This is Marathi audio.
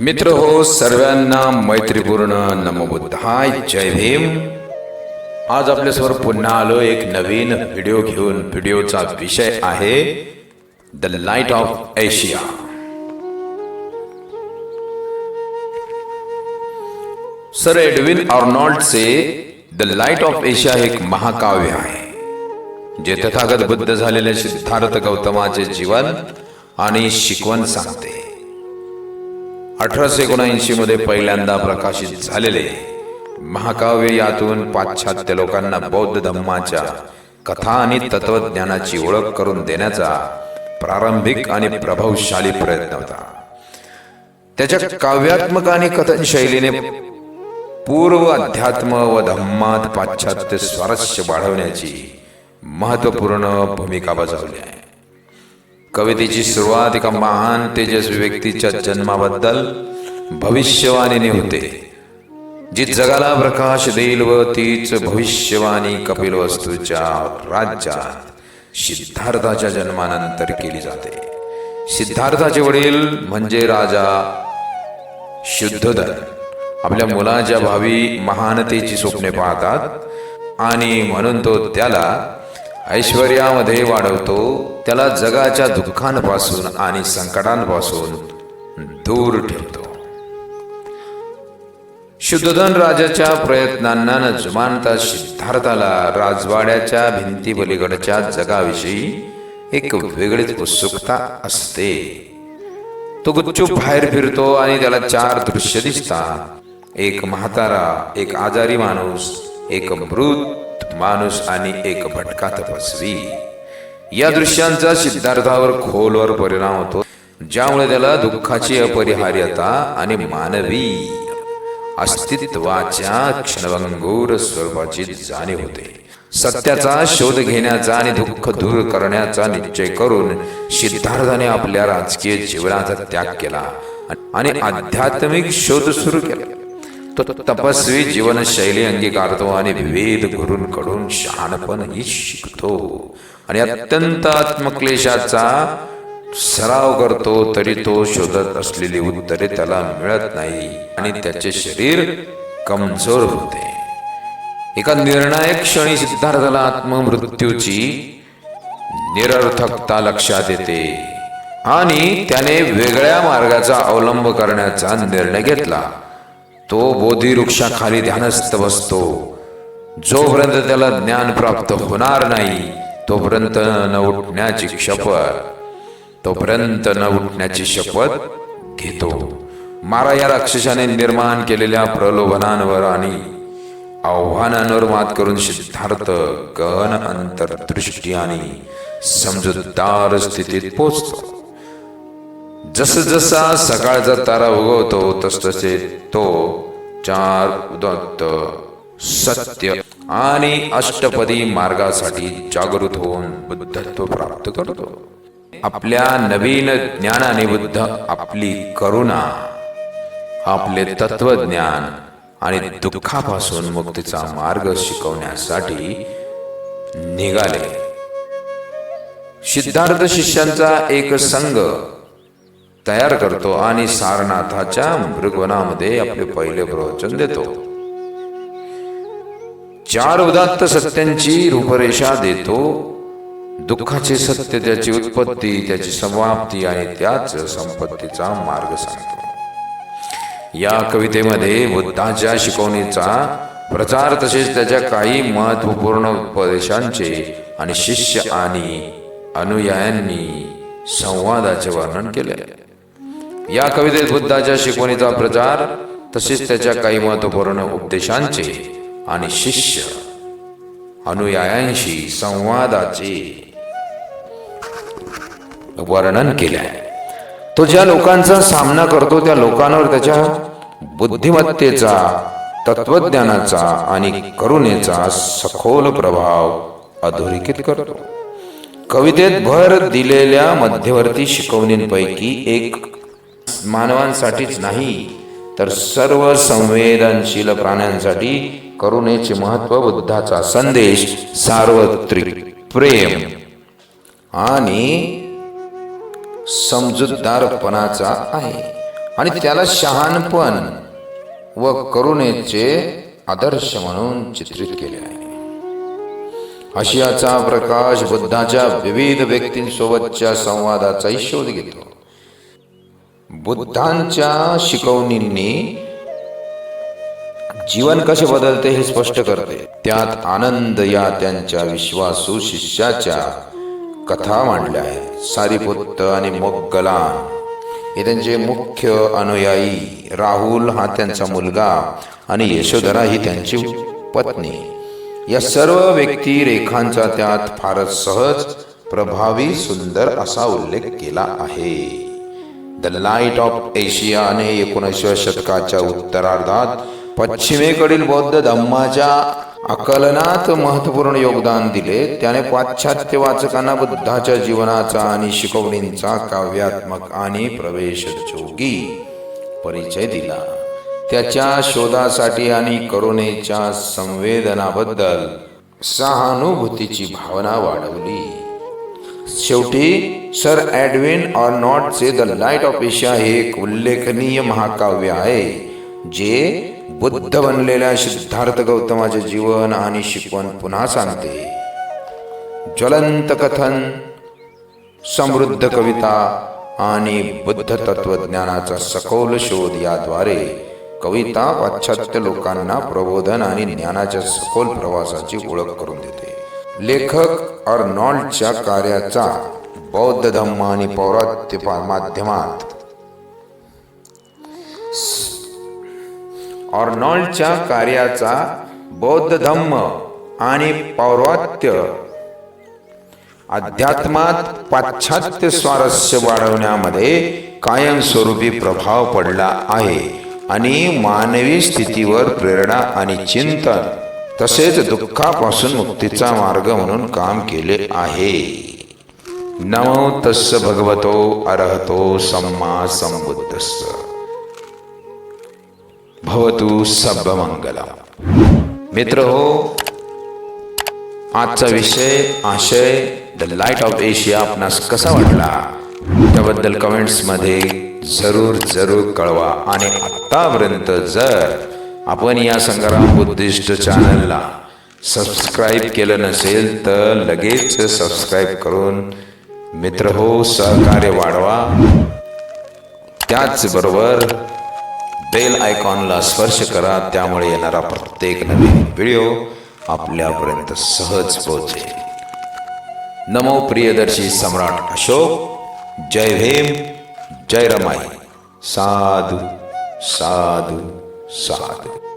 मित्र हो सर्वांना मैत्रीपूर्ण नमबुद्धाय. जय भीम. आज आपल्यासमोर पुन्हा आलो. एक नवीन व्हिडिओ घेऊन. व्हिडिओचा विषय आहे the light of Asia sir Edwin आर्नॉल्डचे the light of Asia हे एक महाकाव्य आहे जे तथागत बुद्ध झालेले सिद्धार्थ गौतमाचे जीवन आणि शिकवण सांगते. अठराशे एकोणऐंशी मध्ये पहिल्यांदा प्रकाशित झालेले महाकाव्य यातून पाश्चात्य लोकांना बौद्ध धम्माच्या कथा आणि तत्वज्ञानाची ओळख करून देण्याचा प्रारंभिक आणि प्रभावशाली प्रयत्न होता. त्याच्या काव्यात्मक आणि कथन शैलीने पूर्व अध्यात्म व धम्मात पाश्चात्य स्वारस्य वाढवण्याची महत्त्वपूर्ण भूमिका बजावली आहे. कवितेची सुरुवात एका महान तेजस्वी व्यक्तीच्या जन्माबद्दल भविष्यवाणीने होते जी जगाला प्रकाश देईल व तीच भविष्यवाणी कपिल वस्तूच्या राज्यात सिद्धार्थाच्या जन्मानंतर केली जाते. सिद्धार्थाचे वडील म्हणजे राजा शुद्धोधन आपल्या मुलाच्या भावी महानतेची स्वप्ने पाहतात आणि म्हणून तो त्याला ऐश्वर्यामध्ये वाढवतो त्याला जगाच्या दुःखांपासून आणि संकटांपासून दूर ठेवतो. शुद्धधन राजाच्या प्रयत्नांना न जुमानता सिद्धार्थाला राजवाड्याच्या भिंतीपलीकडच्या जगाविषयी एक वेगळीच उत्सुकता असते. तो गुपचूप बाहेर फिरतो आणि त्याला चार दृश्य दिसतात. एक म्हातारा एक आजारी माणूस एक मृत माणूस आणि एक भटका तपस्वी. या दृश्यांचा सिद्धार्थावर खोलवर परिणाम होतो ज्यामुळे त्याला दुःखाची अपरिहार्यता आणि मानवी अस्तित्वाच्या क्षणभंगूर स्वरूपाची जाणीव होते. सत्याचा शोध घेण्याचा आणि दुःख दूर करण्याचा निश्चय करून सिद्धार्थाने आपल्या राजकीय जीवनाचा त्याग केला आणि आध्यात्मिक शोध सुरू केला. तो तपस्वी जीवनशैली अंगीकारतो आणि विविध गुरूंकडून शहाणपणही शिकतो. आणि अत्यंत आत्मक्लेशाचा सराव करतो तरी तो शोधत असलेली उत्तरे त्याला मिळत नाही आणि त्याचे शरीर कमजोर होते. एका निर्णायक क्षणी सिद्धार्थाला आत्ममृत्यूची निरर्थकता लक्षात येते आणि त्याने वेगळ्या मार्गाचा अवलंब करण्याचा निर्णय घेतला. तो बोधिवृक्षाखाली ध्यानस्थ बसतो. जोपर्यंत त्याला ज्ञान प्राप्त होणार नाही तोपर्यंत न उठण्याची शपथ तोपर्यंत न उठण्याची शपथ घेतो. मारा या राक्षसाने निर्माण केलेल्या प्रलोभनांवर आणि आव्हानांवर मात करून सिद्धार्थ गहन अंतरदृष्टी आणि समजूतदार स्थितीत पोचतो. जस जसा सकाळचा तारा उगवतो तस तसे तो चार उदत्त. सत्य आणि अष्टपदी मार्गासाठी जागृत होऊन बुद्धत्व प्राप्त करतो. आपल्या नवीन ज्ञानाने बुद्ध आपली करुणा आपले तत्वज्ञान आणि दुःखापासून मुक्तीचा मार्ग शिकवण्यासाठी निघाले. सिद्धार्थ शिष्यांचा एक संघ तयार करतो आणि सारनाथाच्या मृगवनामध्ये आपले पहिले प्रवचन देतो. चार उदात्त सत्यांची रूपरेषा देतो. दुःखाचे सत्य त्याची उत्पत्ती त्याची समाप्ती आणि त्याच संपत्तीचा मार्ग सांगतो. या कवितेमध्ये बुद्धाच्या शिकवणीचा प्रचार तसेच त्याच्या काही महत्त्वपूर्ण उपदेशांचे आणि शिष्य आणि अनुयायांनी संवादाचे वर्णन केले. या कवितेत बुद्धाच्या शिकवणीचा प्रचार तसेच त्याच्या काही महत्त्वपूर्ण उपदेशांचे आणि शिष्य. अनुयायांशी संवादाचे वर्णन केले आहे तो ज्या लोकांचा सामना करतो त्या लोकांवर त्याच्या बुद्धिमत्तेचा तत्वज्ञानाचा आणि करुणेचा सखोल प्रभाव अधोरेखित करतो. कवितेत भर दिलेल्या मध्यवर्ती शिकवणींपैकी एक मानवांसाठीच नाही तर सर्व संवेदनशील प्राण्यांसाठी करुणेचे महत्त्व बुद्धाचा संदेश सार्वत्रिक प्रेम आणि समजूतदारपणाचा आहे. आणि त्याला शहाणपण व करुणेचे आदर्श म्हणून चित्रित केले आहे. आशियाचा प्रकाश बुद्धाच्या विविध व्यक्तींसोबतच्या संवादाचाही शोध घेतो. बुद्धांच्या शिकवणींनी जीवन कसे बदलते हे स्पष्ट करते. त्यात आनंद या त्यांच्या विश्वासू शिष्याच्या कथा मांडल्या आहेत. सारीपुत्त आणि मोगलान हे त्यांचे मुख्य अनुयायी. राहुल हा त्यांचा मुलगा आणि यशोधरा ही त्यांची पत्नी. या सर्व व्यक्ती रेखांचा त्यात फारच सहज प्रभावी सुंदर असा उल्लेख केला आहे. द लाइट ऑफ एशियाने एकोणीसव्या शतकाच्या उत्तरार्धात पश्चिमेकडील बौद्ध धम्माच्या आकलनात महत्त्वपूर्ण योगदान दिले. त्याने पाश्चात्य वाचकांना बुद्धाच्या जीवनाचा आणि शिकवणींचा काव्यात्मक आणि प्रवेशजोगी परिचय दिला. त्याच्या शोधासाठी आणि करुणेच्या संवेदनाबद्दल सहानुभूतीची भावना वाढवली. शेवटी sir Edwin Arnold says the light of Asia हे एक उल्लेखनीय महाकाव्य आहे जे बुद्ध बनलेल्या सिद्धार्थ गौतमाचे जीवन आणि शिकवण पुन्हा सांगते. ज्वलंत कथन समृद्ध कविता आणि बुद्ध तत्वज्ञानाचा सखोल शोध याद्वारे कविता पाश्चात्य लोकांना प्रबोधन आणि ज्ञानाच्या सखोल प्रवासाची ओळख करून देते. लेखक अर्नॉल्डच्या कार्याचा बौद्ध धम्म आणि पौरात्य माध्यमात. अर्नॉल्डच्या कार्याचा बौद्ध धम्म आणि पौरात्य अध्यात्मात पाश्चात्य स्वारस्य वाढवण्यामध्ये कायमस्वरूपी प्रभाव पडला आहे आणि मानवी स्थितीवर प्रेरणा आणि चिंतन तसेच दुःखापासून मुक्तीचा मार्ग म्हणून काम केले आहे. नमो तस्य भगवतो अरहतो सम्मा संबुद्धस भवतु मंगलम मित्र हो आजचा विषय आशय द लाइट ऑफ एशिया आपणास कसा वाटला? त्याबद्दल कमेंट्समध्ये जरूर जरूर कळवा. आणि आत्तापर्यंत जर आपण या संग्राम बुद्धिस्ट चॅनलला सबस्क्राईब केलं नसेल तर लगेच सबस्क्राईब करून मित्र हो सहकार्य वाढवा. त्याचबरोबर बेल आयकॉनला स्पर्श करा त्यामुळे येणारा प्रत्येक नवीन व्हिडिओ आपल्यापर्यंत सहज पोहोचेल. नमो प्रियदर्शी सम्राट अशोक. जय भीम जय रमाई. साधू साधू. साधू